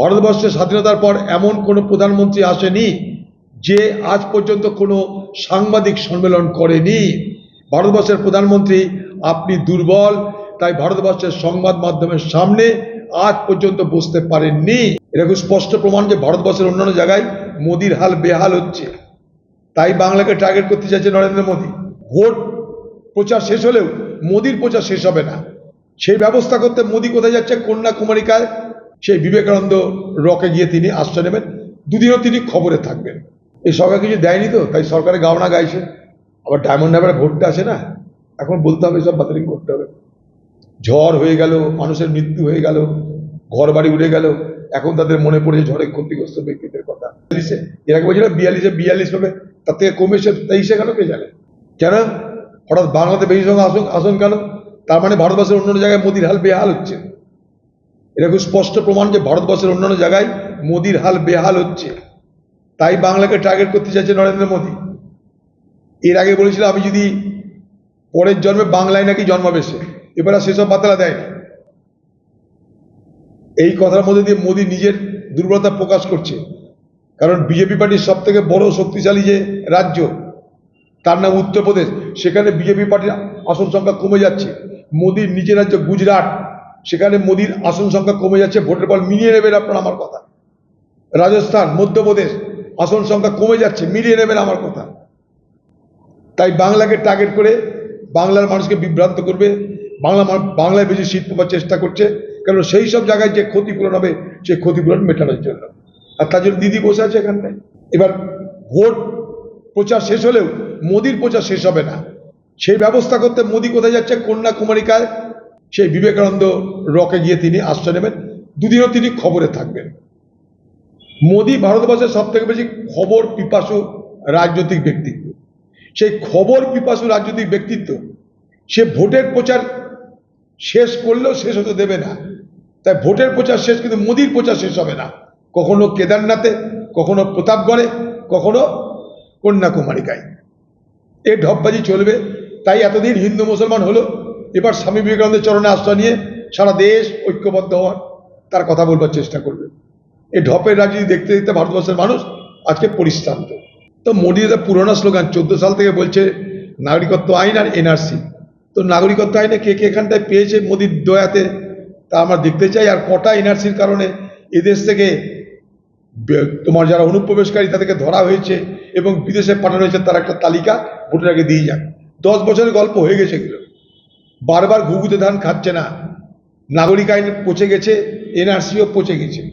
ভারতবর্ষের স্বাধীনতার পর এমন কোনো প্রধানমন্ত্রী আসেনি যে আজ পর্যন্ত কোনো সাংবাদিক সম্মেলন করেনি। ভারতবর্ষের প্রধানমন্ত্রী, আপনি দুর্বল, তাই ভারতবর্ষের সংবাদ মাধ্যমের সামনে আজ পর্যন্ত বসতে পারেননি। এরকম স্পষ্ট প্রমাণ যে ভারতবর্ষের অন্যান্য জায়গায় মোদির হাল বেহাল হচ্ছে। তাই বাংলাকে টার্গেট করতে চাইছে নরেন্দ্র মোদী। ভোট প্রচার শেষ হলেও মোদির প্রচার শেষ হবে না। সেই ব্যবস্থা করতে মোদি কোথায় যাচ্ছে? কন্যাকুমারিকায় সেই বিবেকানন্দ রকে গিয়ে তিনি আশ্রয় নেবেন। দুদিনও তিনি খবরে থাকবেন। এই সরকার কিছু দেয়নি তো? তাই সরকারের গাওনা গাইছে। আবার ডায়মন্ড হারবারে ভোটটা আসে না? এখন বলতে হবে, সব বাতিল করতে হবে। ঝড় হয়ে গেল, মানুষের মৃত্যু হয়ে গেল ঘর বাড়ি উড়ে গেল। এখন তাদের মনে পড়েছে ঝড়ে ক্ষতিগ্রস্ত ব্যক্তিদের কথা। বিয়াল্লিশে, এর আগে বলছিল বিয়াল্লিশে বিয়াল্লিশ হবে। তার থেকে কমেছে তেইশে গেল কে জানে? কেন? হঠাৎ বাংলাতে বেশি সংখ্যা আসন আসন কেন? তার মানে ভারতবর্ষের অন্য জায়গায় মোদির হাল বেহাল হচ্ছে। এটা খুব স্পষ্ট প্রমাণ যে ভারতবর্ষের অন্যান্য জায়গায় মোদির হাল বেহাল হচ্ছে। তাই বাংলাকে টার্গেট করতে চাইছে নরেন্দ্র মোদী। এর আগে বলেছিল, আমি যদি পরের জন্মে বাংলায় নাকি জন্মাবে সে। এবার আর সেসব বাতলা দেয়নি। এই কথার মধ্যে দিয়ে মোদী নিজের দুর্বলতা প্রকাশ করছে। কারণ বিজেপি পার্টির সব থেকে বড় শক্তিশালী যে রাজ্য, তার নাম উত্তরপ্রদেশ। সেখানে বিজেপি পার্টির আসন সংখ্যা কমে যাচ্ছে। মোদির নিজের রাজ্য গুজরাট। সেখানে মোদির আসন সংখ্যা কমে যাচ্ছে, ভোটের ফল মিলিয়ে নেবেন আপনার আমার কথা। রাজস্থান, মধ্যপ্রদেশ, আসন সংখ্যা কমে যাচ্ছে, মিলিয়ে নেবেন আমার কথা। তাই বাংলাকে টার্গেট করে বাংলার মানুষকে বিভ্রান্ত করবে, বাংলা বাংলায় বেশি শীত পাওয়ার চেষ্টা করছে কারণ সেই সব জায়গায় যে ক্ষতিপূরণ হবে, সেই ক্ষতিপূরণ মেটানোর জন্য। আর তার জন্য দিদি বসে আছে এখানটায়। এবার ভোট প্রচার শেষ হলেও মোদির প্রচার শেষ হবে না। সেই ব্যবস্থা করতে মোদি কোথায় যাচ্ছে? কন্যাকুমারিকায় সেই বিবেকানন্দ রকে গিয়ে তিনি আশ্রয় নেবেন। দুদিনও তিনি খবরে থাকবেন। মোদী ভারতবর্ষের সব থেকে বেশি খবর পিপাসু রাজনৈতিক ব্যক্তিত্ব। সেই খবর পিপাসু রাজনৈতিক ব্যক্তিত্ব, সে ভোটের প্রচার শেষ করলেও শেষ হতে দেবে না। তাই ভোটের প্রচার শেষ, কিন্তু মোদির প্রচার শেষ হবে না। কখনো কেদারনাথে, কখনো প্রতাপগড়ে, কখনো কন্যাকুমারিকায়। এ ঢপবাজি চলবে। তাই এতদিন হিন্দু মুসলমান হলো এবার স্বামী বিবেকানন্দের চরণে আশ্রয় নিয়ে সারা দেশ ঐক্যবদ্ধ হওয়ার তার কথা বলবার চেষ্টা করবে। এই ঢপের রাজনীতি দেখতে দেখতে ভারতবর্ষের মানুষ আজকে পরিশ্রান্ত। তো মোদী এটা পুরোনো স্লোগান, চোদ্দ সাল থেকে বলছে, নাগরিকত্ব আইন আর এনআরসি তো নাগরিকত্ব আইনে কে কে এখানটায় পেয়েছে মোদির দয়াতে, তা আমরা দেখতে চাই। আর কটা এনআরসির কারণে এদেশ থেকে তোমার যারা অনুপ্রবেশকারী তাদেরকে ধরা হয়েছে এবং বিদেশে পাঠানো হয়েছে, তার একটা তালিকা, ভোটের আগে দিয়ে যাক। দশ বছরের গল্প হয়ে গেছে এগুলো। বারবার ঘুঘুতে ধান খাচ্ছে না। নাগরিক আইন পচে গেছে, এনআরসিও পচে গেছে।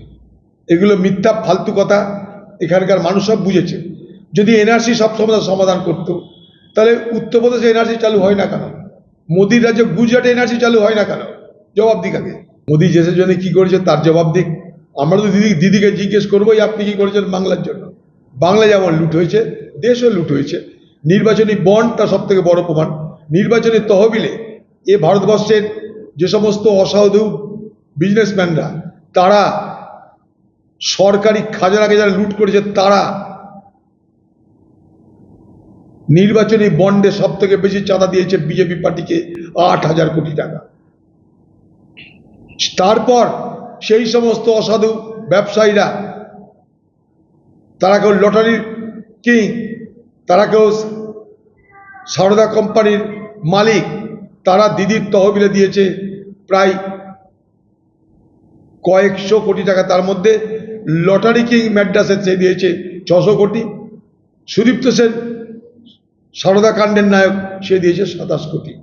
এগুলো মিথ্যা, ফালতু কথা, এখানকার মানুষ সব বুঝেছে। যদি এনআরসি সব সমস্যার সমাধান করতো, তাহলে উত্তরপ্রদেশে এনআরসি চালু হয় না কেন? মোদির রাজ্যে গুজরাটে এনআরসি চালু হয় না কেন? জবাব দিক আগে। মোদি দেশের জন্য কী করেছে তার জবাব দিক। আমরা তো দিদি দিদিকে জিজ্ঞেস করবোই, আপনি কী করেছেন বাংলার জন্য? বাংলা যেমন লুট হয়েছে, দেশও লুট হয়েছে। নির্বাচনী বন্ড সব থেকে বড় প্রমাণ। নির্বাচনী তহবিলে এ ভারতবর্ষের যে সমস্ত অসাধু বিজনেসম্যানরা তারা সরকারি খাজানাকে যারা লুট করেছে, তারা নির্বাচনী বন্ডে সব থেকে বেশি চাঁদা দিয়েছে বিজেপি পার্টিকে আট হাজার কোটি টাকা। তারপর সেই সমস্ত অসাধু ব্যবসায়ীরা, তারা কেউ লটারির কিং, তারা কেউ সারদা কোম্পানির মালিক দিদির তহবিলে দিয়েছে প্রায় কয়েকশো কোটি টাকা। তার মধ্যে লটারি কিং ম্যাড্রাসের সে দিয়েছে ছশো কোটি। সুদীপ্ত সেন, সারদা কাণ্ডের নায়ক, সে দিয়েছে সাতাশ কোটি।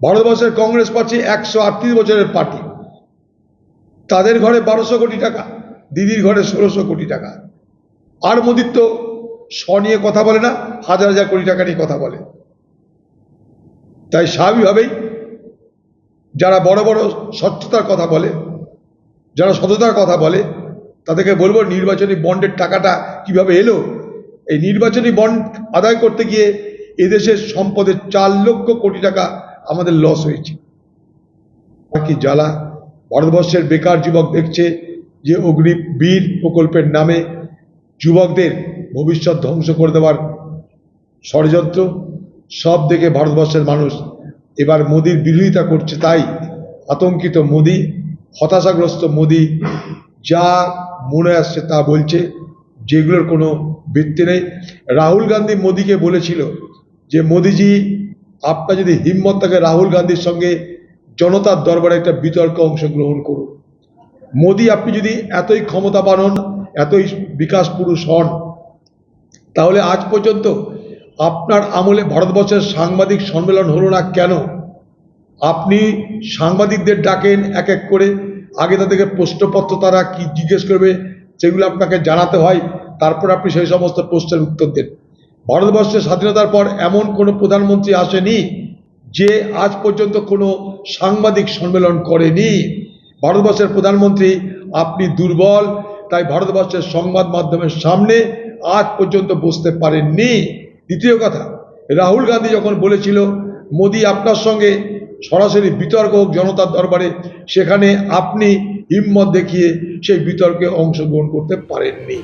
ভারতবর্ষের কংগ্রেস পার্টি একশো আটত্রিশ বছরের পার্টি। তাদের ঘরে বারোশো কোটি টাকা, দিদির ঘরে ষোলোশো কোটি টাকা। আর মোদির তো স নিয়ে কথা বলে না, হাজার হাজার কোটি টাকা নিয়ে কথা বলে। তাই স্বাভাবিকভাবেই যারা বড় বড় স্বচ্ছতার কথা বলে, যারা সততার কথা বলে, তাদেরকে বলব নির্বাচনী বন্ডের টাকাটা কীভাবে এলো? এই নির্বাচনী বন্ড আদায় করতে গিয়ে এদেশের সম্পদের চার লক্ষ কোটি টাকা আমাদের লস হয়েছে। কি জ্বালা। ভারতবর্ষের বেকার যুবক দেখছে যে অগ্নি বীর প্রকল্পের নামে যুবকদের ভবিষ্যৎ ধ্বংস করে দেওয়ার ষড়যন্ত্র। সব দেখে ভারতবর্ষের মানুষ এবার মোদির বিরোধিতা করছে তাই আতঙ্কিত মোদি, হতাশাগ্রস্ত মোদি যা মনে আসছে তা বলছে, যেগুলোর কোনো ভিত্তি নেই। রাহুল গান্ধী মোদিকে বলেছিল যে, মোদিজি আপনার যদি হিম্মত থাকে রাহুল গান্ধীর সঙ্গে জনতার দরবারে একটা বিতর্ক অংশগ্রহণ করুন। মোদি, আপনি যদি এতই ক্ষমতাবান হন, এতই বিকাশ পুরুষ হন, তাহলে আজ পর্যন্ত আপনার আমলে ভারতবর্ষের সাংবাদিক সম্মেলন হলো না কেন? আপনি সাংবাদিকদের ডাকেন এক এক করে, আগে তাদেরকে প্রশ্নপত্র তারা কি জিজ্ঞেস করবে সেগুলো আপনাকে জানাতে হয়, তারপর আপনি সেই সমস্ত প্রশ্নের উত্তর দেন। ভারতবর্ষের স্বাধীনতার পর এমন কোনো প্রধানমন্ত্রী আসেনি যে আজ পর্যন্ত কোনো সাংবাদিক সম্মেলন করেনি। ভারতবর্ষের প্রধানমন্ত্রী, আপনি দুর্বল, তাই ভারতবর্ষের সংবাদ মাধ্যমের সামনে আজ পর্যন্ত বসতে পারেননি। দ্বিতীয় কথা, রাহুল গান্ধী যখন বলেছিল, মোদি আপনার সঙ্গে সরাসরি বিতর্ক হোক জনতার দরবারে, সেখানে আপনি হিম্মত দেখিয়ে সেই বিতর্কে অংশগ্রহণ করতে পারেননি।